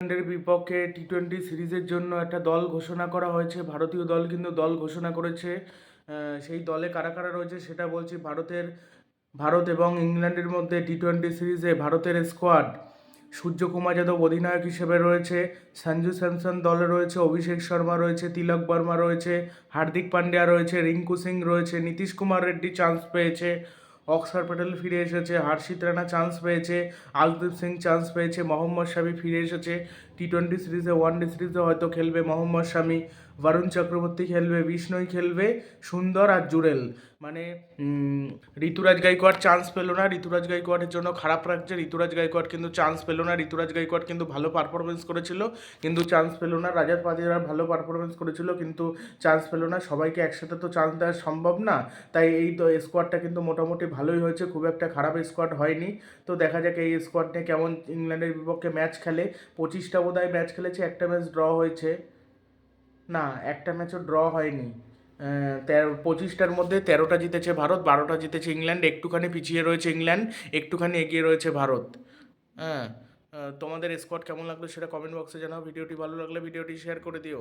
ইংল্যান্ডের বিপক্ষে T twenty সিরিজের জন্য একটা দল ঘোষণা করা হয়েছে, ভারতীয় দল কিন্তু দল ঘোষণা করেছে। সেই দলে কারা কারা রয়েছে সেটা বলছি ভারতের, ভারত এবং ইংল্যান্ডের মধ্যে টি টোয়েন্টি সিরিজে ভারতের স্কোয়াড সূর্যকুমার যাদব অধিনায়ক হিসেবে রয়েছে, সঞ্জু স্যামসন দলে রয়েছে, অভিষেক শর্মা রয়েছে, তিলক বর্মা রয়েছে, হার্দিক পান্ডিয়া রয়েছে, রিঙ্কু সিং রয়েছে, নীতিশ কুমার রেড্ডি চান্স পেয়েছে। অক্সর প্যাটেল ফিরে এসেছে, হর্ষিত রানা চান্স পেয়েছে, আলদীপ সিং চান্স পেয়েছে, মোহাম্মদ শামি ফিরে এসেছে। টি টোয়েন্টি সিরিজে ওয়ান ডে সিরিজে হয়তো খেলবে মোহাম্মদ শামি। বরুণ চক্রবর্তী খেলবে, বিষ্ণই খেলবে, সুন্দর আর জুরেল মানে ঋতুরাজ গাইকোয়াড় চান্স পেল না। ঋতুরাজ গাইকোয়াড়ের জন্য খারাপ লাগছে। ঋতুরাজ গাইকোয়াড় কিন্তু চান্স পেল না। ঋতুরাজ গাইকোয়াড় কিন্তু ভালো পারফরমেন্স করেছিল। কিন্তু চান্স পেল না। রাজাত পাতিরা ভালো পারফরমেন্স করেছিল। কিন্তু চান্স পেল না। সবাইকে একসাথে তো চান্স দেওয়া সম্ভব না। তাই এই তো স্কোয়াডটা কিন্তু মোটামুটি ভালোই হয়েছে, খুব একটা খারাপ স্কোয়াড হয়নি। তো দেখা যাক এই স্কোয়াড নিয়ে কেমন ইংল্যান্ডের বিপক্ষে ম্যাচ খেলে। পঁচিশটা বোধহয় ম্যাচ খেলেছে, একটা ম্যাচ ড্র হয়েছে। না, একটা ম্যাচও ড্র হয়নি। তেরো, পঁচিশটার মধ্যে তেরোটা জিতেছে ভারত, বারোটা জিতেছে ইংল্যান্ড, একটুখানি পিছিয়ে রয়েছে ইংল্যান্ড, একটুখানি এগিয়ে রয়েছে ভারত। হ্যাঁ তোমাদের স্কোয়াড কেমন লাগল সেটা কমেন্ট বক্সে জানাও, ভিডিওটি ভালো লাগলে ভিডিওটি শেয়ার করে দিও।